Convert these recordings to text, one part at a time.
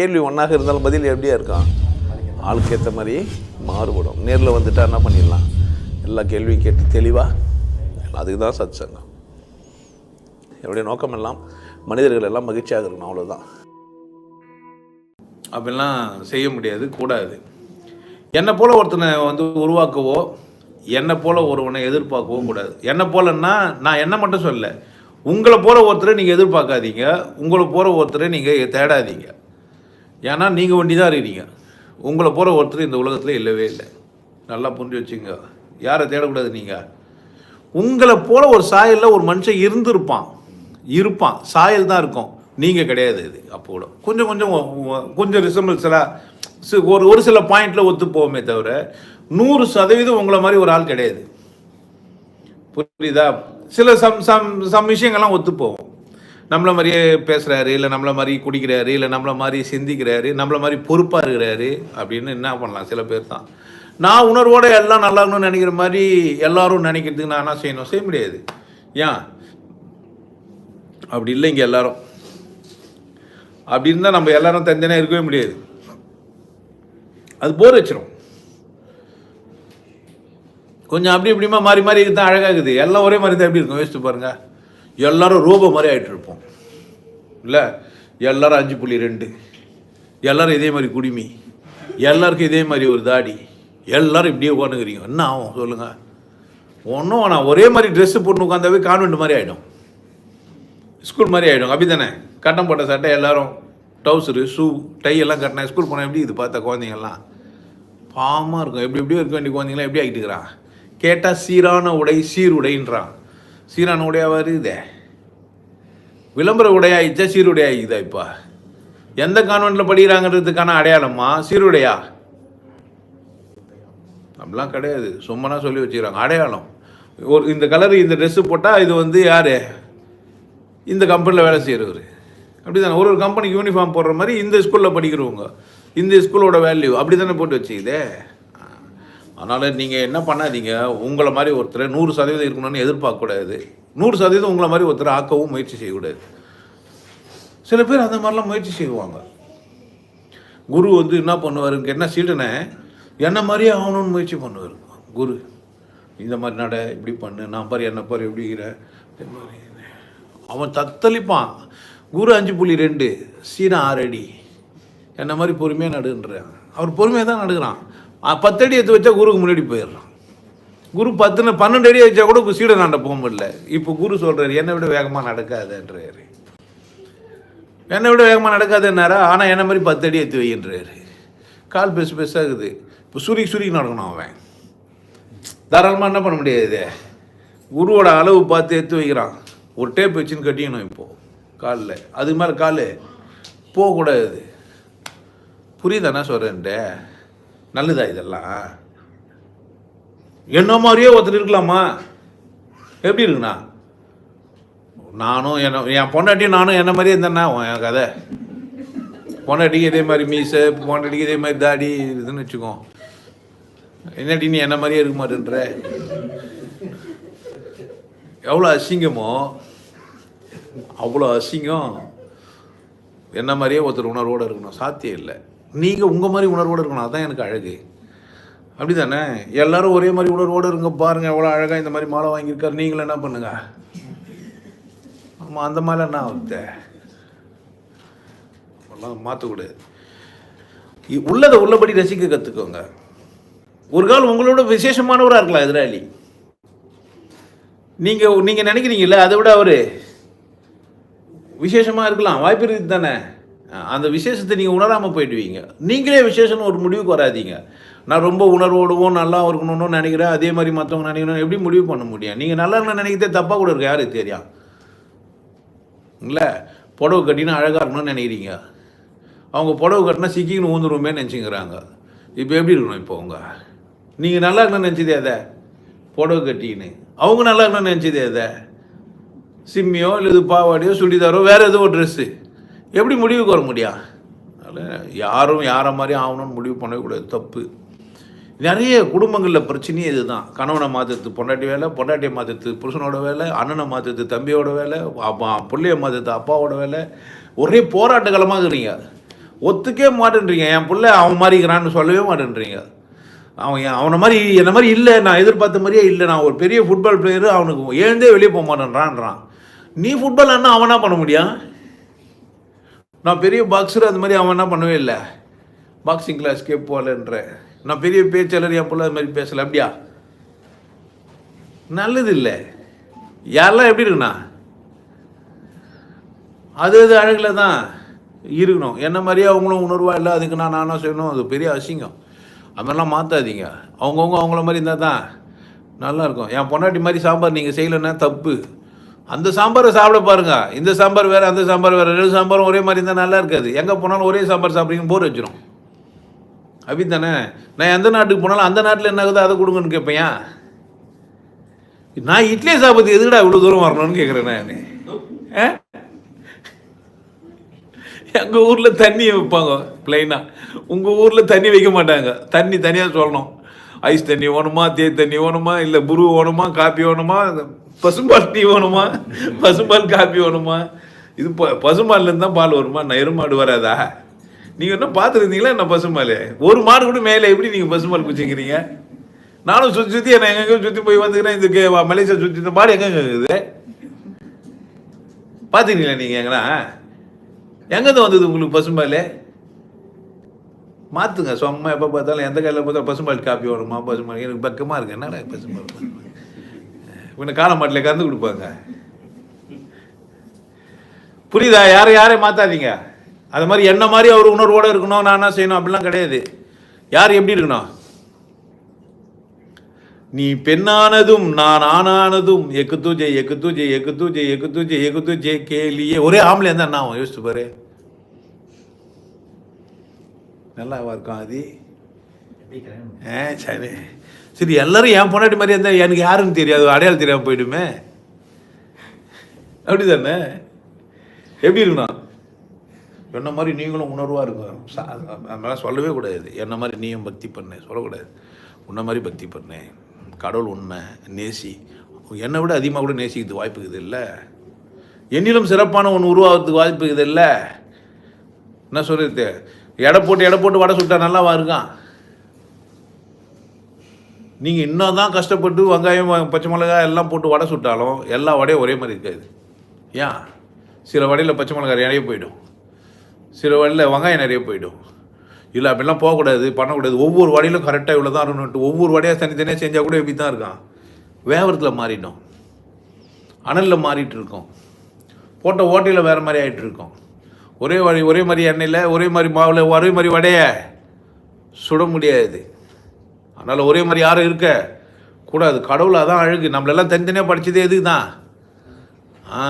கேள்வி ஒன்றாக இருந்தாலும் பதில் எப்படியா இருக்கான் ஆளுக்கு ஏற்ற மாதிரி மாறுபடும். நேரில் வந்துட்டா என்ன பண்ணிடலாம்? எல்லா கேள்வியும் கேட்டு தெளிவாக அதுக்கு தான் சத் சங்கம் என்னுடைய நோக்கம் எல்லாம் மனிதர்கள் எல்லாம் மகிழ்ச்சியாக இருக்கணும் அவ்வளோதான் அப்படிலாம் செய்ய முடியாது கூடாது. என்னை போல் ஒருத்தனை வந்து உருவாக்கவோ என்னை போல் ஒருவனை எதிர்பார்க்கவும் கூடாது. என்னை போலன்னா நான் என்ன மட்டும் சொல்லலை. உங்களை போல ஒருத்தரை நீங்கள் எதிர்பார்க்காதீங்க. உங்களை போகிற ஒருத்தரை நீங்கள் தேடாதீங்க. ஏன்னா நீங்கள் ஒண்டி தான் இருக்கிறீங்க உங்களை போகிற ஒருத்தர் இந்த உலகத்தில் இல்லவே இல்லை. நல்லா புரிஞ்சு வச்சுங்க. யாரை தேடக்கூடாது நீங்கள் உங்களை போல ஒரு சாயலில் ஒரு மனுஷன் இருந்திருப்பான். இருப்பான். சாயல் தான் இருக்கும். நீங்கள் கிடையாது இது. அப்போ கூட. கொஞ்சம் கொஞ்சம் கொஞ்சம் ரிசம்பிள்ஸ்லாம் ஒரு ஒரு சில பாயிண்டில் ஒத்து போவோமே தவிர நூறு சதவீதம் உங்களை மாதிரி ஒரு ஆள் கிடையாது. புரியுதா? சில சம் சம் சம் விஷயங்கள்லாம் ஒத்து போவோம் நம்மளை மாதிரியே பேசுகிறாரு இல்லை நம்மளை மாதிரி குடிக்கிறாரு இல்லை நம்மளை மாதிரி சிந்திக்கிறாரு நம்மளை மாதிரி பொறுப்பாக இருக்கிறாரு அப்படின்னு என்ன பண்ணலாம்? சில பேர் தான். நான் உணர்வோடு எல்லாம் நல்லா இருக்கணும்னு நினைக்கிற மாதிரி எல்லாரும் நினைக்கிறதுக்கு நான் என்ன செய்யணும்? செய்ய முடியாது. ஏன்? அப்படி இல்லை இங்கே எல்லாரும். அப்படி இருந்தால் நம்ம எல்லாரும் தனித்தனியாக இருக்கவே முடியாது. அது போர் வச்சிடும் கொஞ்சம் அப்படி இப்படிமா மாறி மாறி தான் அழகாகுது எல்லாம் ஒரே மாதிரி தான் எப்படி இருக்கும்? யோசிச்சு பாருங்கள் எல்லாரும் ரோபோ மாதிரி ஆகிட்டு இருப்போம். இல்லை? எல்லாரும் அஞ்சு புள்ளி ரெண்டு. எல்லாரும் இதே மாதிரி குடிமி. எல்லாருக்கும் இதே மாதிரி ஒரு தாடி. எல்லாரும் இப்படியே உட்காந்துக்கிறீங்க என்ன ஆகும்? சொல்லுங்கள் ஒன்றும் நான் ஒரே மாதிரி ட்ரெஸ்ஸு போட்டு உட்காந்தாவே கான்வெண்ட் மாதிரி ஆகிடும் ஸ்கூல் மாதிரி ஆகிடும் அப்படி தானே கட்டம் போட்ட சட்டை எல்லாரும் டவுசரு ஷூ டை எல்லாம் கட்டினா ஸ்கூல் போனால் எப்படி இது பார்த்த குழந்தைங்கள்லாம்? பாவமாக இருக்கும். எப்படி எப்படியோ இருக்க வேண்டிய குழந்தைங்களாம் எப்படி ஆகிட்டுக்கிறான் கேட்டால் சீரான உடை சீருடைன்றான் சீரான உடையாக வருதே விளம்பர உடையாயிச்சா சீருடையாயிக்குதா இப்போ? எந்த கான்வெண்ட்டில் படிக்கிறாங்கிறதுக்கான அடையாளமா? சீருடையா அப்படிலாம் கிடையாது. சும்மனா சொல்லி வச்சுக்கிறாங்க. அடையாளம். ஒரு இந்த கலர் இந்த ட்ரெஸ்ஸு போட்டால் இது வந்து யார்? இந்த கம்பெனியில் வேலை செய்கிறவர் அப்படி தானே ஒரு ஒரு கம்பெனிக்கு யூனிஃபார்ம் போடுற மாதிரி இந்த ஸ்கூலில் படிக்கிறவங்க. இந்த ஸ்கூலோட வேல்யூ அப்படி தானே போட்டு வச்சுக்கிதே. அதனால் நீங்கள் என்ன பண்ணாதீங்க. உங்களை மாதிரி ஒருத்தர் நூறு சதவீதம் இருக்கணும்னு எதிர்பார்க்கக்கூடாது. நூறு சதவீதம் உங்களை மாதிரி ஒருத்தர் ஆக்கவும் முயற்சி செய்யக்கூடாது. சில பேர் அந்த மாதிரிலாம் முயற்சி செய்வாங்க. குரு வந்து என்ன பண்ணுவாருங்க என்ன சீடனை? என்ன மாதிரியே ஆகணும்னு முயற்சி பண்ணுவார். குரு இந்த மாதிரி நட இப்படி பண்ணு நான் பாரு என்ன பாரு எப்படிங்கிற அவன் தத்தளிப்பான். குரு அஞ்சு புள்ளி ரெண்டு சீனா ஆறு அடி என்ன மாதிரி பொறுமையாக நடுன்றான். அவர் பொறுமையாக தான் நடுகிறான். பத்து அடி எடுத்து வச்சா குருக்கு முன்னாடி போயிடுறான் குரு பத்துன்னு பன்னெண்டு அடி வச்சா கூட சீடை நாண்ட போக முடியல. இப்போ குரு சொல்கிறாரு என்னை விட வேகமாக நடக்காதுன்றாரு. என்னை விட வேகமாக நடக்காதுன்னாரா? ஆனால் என்ன மாதிரி பத்து அடி எடுத்து வைன்றாரு கால் பெருசு பெருசாகுது இப்போ சுருக்கி சுருக்கி நடக்கணும் அவன். தாராளமாக என்ன பண்ண முடியாது. குருவோட அளவு பார்த்து எடுத்து வைக்கிறான். ஒரு டேப் வச்சுன்னு கட்டிக்கணும் இப்போது காலில். அதுக்கு மேலே கால் போகக்கூடாது. புரியுதாண்ணா சொல்கிறேன்ட்டு நல்லதா இதெல்லாம்? என்ன மாதிரியே ஒருத்தர் இருக்கலாமா? எப்படி இருக்குண்ணா? நானும் என்ன என் பொண்டாட்டியும் நானும் என்ன மாதிரியே இருந்தேன்னா என் கதை. பொண்டாட்டிக்கு இதே மாதிரி மீசை பொண்டாட்டிக்கு இதே மாதிரி தாடி இதுன்னு வச்சுக்கோ. என்னடி நீ என்ன மாதிரியே இருக்க மாட்டேன்ற? எவ்வளோ அசிங்கமோ அவ்வளோ அசிங்கம். என்ன மாதிரியே ஒருத்தர் உணர்வோடு இருக்கணும் சாத்தியம் இல்லை. நீங்கள் உங்கள் மாதிரி உணர்வோடு இருக்கணும். அதுதான் எனக்கு அழகு. அப்படி தானே எல்லாரும் ஒரே மாதிரி உணர்வோடு இருங்க பாருங்கள் எவ்வளோ அழகாக இந்த மாதிரி மாலை வாங்கியிருக்காரு. நீங்களும் என்ன பண்ணுங்க? ஆமாம் அந்த மாதிரிலாம் என்ன ஆகுது? அதெல்லாம் மாற்றக்கூடாது உள்ளதை உள்ளபடி ரசிக்க கற்றுக்கோங்க ஒரு கால் உங்களோட விசேஷமானவராக இருக்கலாம் எதிராளி. நீங்கள் நீங்கள் நினைக்கிறீங்கல்ல அதை விட அவர் விசேஷமாக இருக்கலாம். வாய்ப்பு இருக்குது தானே அந்த விசேஷத்தை நீங்கள் உணராமல் போயிடுவீங்க. நீங்களே விசேஷம்னு ஒரு முடிவுக்கு வராதீங்க. நான் ரொம்ப உணர்வோடுவோம் நல்லா இருக்கணும்னு நினைக்கிறேன் அதே மாதிரி மற்றவங்க நினைக்கணும் எப்படி முடிவு பண்ண முடியும்? நீங்கள் நல்லா இருக்கணும்னு நினைக்கிறதே தப்பாக கூட இருக்கு யாருக்கு தெரியும் இல்லை புடவை கட்டினா அழகாக இருக்கணும்னு நினைக்கிறீங்க. அவங்க புடவை கட்டினா சிக்கின்னு ஊந்துருவோமே நினச்சிங்கிறாங்க இப்போ எப்படி இருக்கணும் இப்போ அவங்க நீங்கள் நல்லா இருக்கணும்னு நினச்சதே அதை புடவை கட்டின்னு அவங்க நல்லா இருக்கணும்னு நினச்சதே அதை சிம்மியோ இல்லை இது பாவாடியோ சுடிதாரோ வேறு ஏதோ ஒரு ட்ரெஸ்ஸு எப்படி முடிவுக்கு வர முடியும் அதனால் யாரும் யாரை மாதிரி ஆகணும்னு முடிவு பண்ணவே கூடாது தப்பு. நிறைய குடும்பங்களில் பிரச்சனையே இதுதான். கணவனை மாற்றுறது பொண்டாட்டி வேலை பொண்டாட்டியை மாற்றுறது புருஷனோட வேலை அண்ணனை மாற்றுறது தம்பியோட வேலை அப்பா பிள்ளைய மாற்றுறது அப்பாவோட வேலை. ஒரே போராட்ட காலமாக இருக்கிறீங்க. ஒத்துக்கே மாட்டேன்றீங்க. என் பிள்ளை அவன் மாதிரி இருக்கிறான்னு சொல்லவே மாட்டேன்றீங்க. அவன் அவனை மாதிரி என்ன மாதிரி இல்லை. நான் எதிர்பார்த்த மாதிரியே இல்லை. நான் ஒரு பெரிய ஃபுட்பால் பிளேயரு அவனுக்கு எழுந்தே வெளியே போக மாட்டேன்றான்றான். நீ ஃபுட்பால் என்ன அவனா பண்ண முடியும்? நான் பெரிய பாக்ஸர் அது மாதிரி அவன் என்ன பண்ணவே இல்லை? பாக்ஸிங் கிளாஸ்க்கே போகலன்ற. நான் பெரிய பேச்சாளர் என் பிள்ளை அது மாதிரி பேசலை. அப்படியா? நல்லது இல்லை. யாரெல்லாம் எப்படி இருக்குண்ணா அது அது அழகில் தான் இருக்கணும். என்ன மாதிரியே அவங்களும் உணர்வா இல்லை அதுக்கு நான் நானும் செய்யணும் அது பெரிய அசிங்கம். அது மாதிரிலாம் மாற்றாதீங்க அவங்கவுங்க அவங்கள மாதிரி இருந்தால் தான் நல்லா இருக்கும். என் பொண்டாட்டி மாதிரி சாம்பார் நீங்கள் செய்யலைன்னா தப்பு. அந்த சாம்பாரை சாப்பிட பாருங்க. இந்த சாம்பார் வேறு அந்த சாம்பார் வேறு. ரெண்டு சாம்பாரும் ஒரே மாதிரி இருந்தால் நல்லா இருக்காது. எங்கே போனாலும் ஒரே சாம்பார் சாப்பிட்றீங்க போர் வச்சிடும் அப்படி தானே? நான் எந்த நாட்டுக்கு போனாலும் அந்த நாட்டில் என்ன ஆகுதோ அதை கொடுங்கன்னு கேட்பேன். நான் இட்லியை சாப்பிட்டு எதுக்கடா இவ்வளோ தூரம் வரணும்னு கேட்குறேன் நான். ஆ எங்கள் ஊரில் தண்ணி வைப்பாங்க ப்ளைனாக உங்கள் ஊரில் தண்ணி வைக்க மாட்டாங்க. தண்ணி தனியாக சொல்லணும். ஐஸ் தண்ணி வேணுமா தே தண்ணி வேணுமா இல்லை புரு வேணுமா காப்பி வேணுமா பசும்பால் டீ வேணுமா? பசும்பால் காப்பி வேணுமா? இது ப பசும்பால்லேருந்து தான் பால் வருமா? நான் எருமாடு வராதா? நீங்கள் என்ன பார்த்துருந்தீங்களா என்ன பசும்பால்? ஒரு மாடு கூட மேலே எப்படி நீங்கள் பசும்பால் குச்சிக்கிறீங்க? நானும் சுற்றி சுற்றி என்ன எங்கெங்க சுற்றி போய் வந்துக்கிறேன். இந்த கே- மலேசியா சுற்றி இந்த மாடு எங்கெங்க இருக்குது? பார்த்துக்கிறீங்களா நீங்கள் எங்கன்னா எங்கேருந்து வந்தது உங்களுக்கு பசும்பால்? மாற்றுங்க சும்மா எப்போ பார்த்தாலும் எந்த கையில் பார்த்தாலும் பசும்பால் காப்பி வருமா? பசும்பால். எனக்கு பக்கமாக இருக்கு. என்னடா பசும்பால்? இவனை கால மாட்டில் கறந்து கொடுப்பாங்க. புரியுதா? யாரை யாரையும் மாற்றாதீங்க அது மாதிரி என்ன மாதிரி அவர் உணர்வோடு இருக்கணும் நான் என்ன செய்யணும் அப்படிலாம் கிடையாது. யார் எப்படி இருக்கணும்? நீ பெண்ணானதும் நான் ஆணானதும் எக்கு தூஜை எக்கு தூஜை எக்கு தூஜை எக்கு தூஜை எக்கு தூஜை கேலியே. ஒரே ஆம்பளை இருந்தா என்ன ஆகும்? யோசிச்சு பாரு. நல்லாவா இருக்கும் அது சரி. சரி எல்லாரும் என் பொண்டாட்டி மாதிரி இருந்தால் எனக்கு யாருன்னு தெரியாது அடையாளம் தெரியாமல் போயிடுமே. அப்படி தானே எப்படி இருக்கணும் என்ன மாதிரி நீங்களும் உணர்வாக இருக்கும் சா- அதெல்லாம் சொல்லவே கூடாது. என்ன மாதிரி நீயும் பக்தி பண்ணு சொல்லக்கூடாது. உன்ன மாதிரி பக்தி பண்ணு. கடவுள் உண்மை நேசி. என்னை விட அதிகமாக கூட நேசிக்கிறது வாய்ப்பு இல்லை? என்னிலும் சிறப்பான ஒன்று உருவாகிறதுக்கு வாய்ப்பு இருக்குது இல்லை? என்ன சொல்கிறது எடை போட்டு எடை போட்டு வடை சுட்டா நல்லாவா இருக்கான்? நீங்கள் இன்னும் தான் கஷ்டப்பட்டு வெங்காயம் பச்சை மிளகாய் எல்லாம் போட்டு வடை சுட்டாலும் எல்லா வடையும் ஒரே மாதிரி இருக்காது. ஏன்? சில வடையில் பச்சை மிளகாய் நிறைய போயிடும். சில வடையில் வெங்காயம் நிறைய போயிடும். இல்லை அப்படிலாம் போகக்கூடாது பண்ணக்கூடாது. ஒவ்வொரு வடையிலும் கரெக்டாக இவ்வளோ தான் இருக்கணும்ட்டு ஒவ்வொரு வடையாக தனித்தனியாக செஞ்சால் கூட இப்படி தான் இருக்கான். வேவரத்தில் மாறிடும் அனலில் மாறிட்டு இருக்கோம். போட்ட ஓட்டையில் வேறு மாதிரி ஆகிட்டு இருக்கோம். ஒரே வழி ஒரே மாதிரி எண்ணெயில் ஒரே மாதிரி மாவில் ஒரே மாதிரி வடையை சுட முடியாது. அதனால் ஒரே மாதிரி யாரும் இருக்க கூடாது. கடவுள் தான் அழகு. நம்மளெல்லாம் தனித்தனியாக படித்ததே எதுக்கு தான் ஆ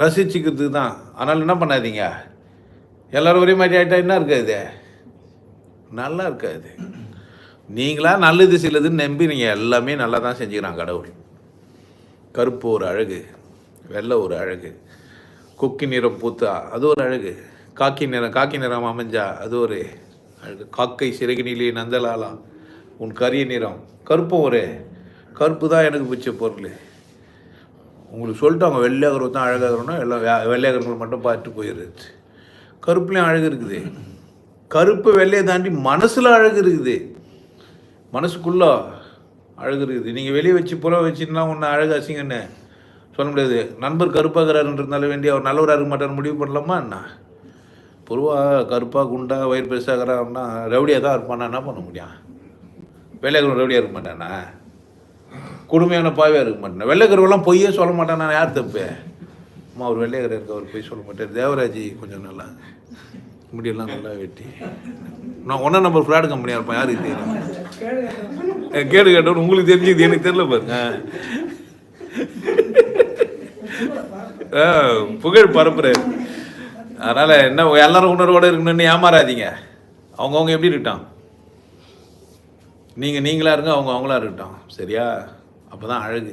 ரசிச்சுக்கிறதுக்கு தான் அதனால் என்ன பண்ணாதீங்க? எல்லோரும் ஒரே மாதிரி ஆகிட்டா என்ன இருக்காது நல்லா இருக்காது நீங்களா நல்லது சிலதுன்னு நம்பி நீங்கள் எல்லாமே நல்லா தான் செஞ்சுக்கிறான் கடவுள். கருப்பு ஒரு அழகு வெள்ளை ஒரு அழகு கொக்கி நிறம் பூத்தா அது ஒரு அழகு. காக்கி நிறம் காக்கி நிறம் அமைஞ்சா அது ஒரு அழகு. காக்கை சிறகினிலே நந்தலாலா உன் கரிய நிறம். கருப்பும் ஒரு. கருப்பு தான் எனக்கு பிடிச்ச பொருள். உங்களுக்கு சொல்லிட்டாங்க வெள்ளையாகிறவங்க தான் அழகாகிறோன்னா எல்லாம் வெள்ளையாகிறவங்க மட்டும் பார்த்துட்டு போயிடுது கருப்புலேயும் அழகு இருக்குது. கருப்பு வெள்ளையை தாண்டி மனசில் அழகு இருக்குது. மனசுக்குள்ளே அழகு இருக்குது. நீங்கள் வெளியே வச்சு புற வச்சுன்னா ஒன்று அழகு அசிங்கன்னு சொல்ல முடியாது. நண்பர் கருப்பாகிறாருன்றதுனால வேண்டி அவர் நல்லவராக இருக்க மாட்டார் முடிவு பண்ணலாமா என்ன? பொதுவாக கருப்பாக குண்டா வயிறு பெருசாகிறான்னா ரவுடியாக தான் இருப்பானா என்ன பண்ண முடியும்? வெள்ளைக்கிறவன் ரவுடியாக இருக்க மாட்டானா? கொடுமையான பாவியாக இருக்க மாட்டானா? வெள்ளைக்கருவெல்லாம் பொய்யே சொல்ல மாட்டானா? யார் தப்பு? அம்மா அவர் வெள்ளையகர் இருக்க அவர் பொய் சொல்ல மாட்டார். தேவராஜி கொஞ்சம் நல்லா முடியெல்லாம் நல்லா வெட்டி. நான் ஒன்றா நம்பர் ஃப்ளாட் கம்பெனியாக இருப்பேன் யாருக்கு தெரியும் கேடு கேட்டோன்னு உங்களுக்கு தெரிஞ்சது எனக்கு தெரியல பாருங்க. புகழ் பரப்புறாரு அதனால் என்ன எல்லாரும் உணர்வோட இருக்கணும்னு ஏமாறாதீங்க. அவங்கவுங்க எப்படி இருக்கட்டான் நீங்கள் நீங்களா இருங்க அவங்க அவங்களா இருக்கட்டும். சரியா? அப்பதான் அழகு.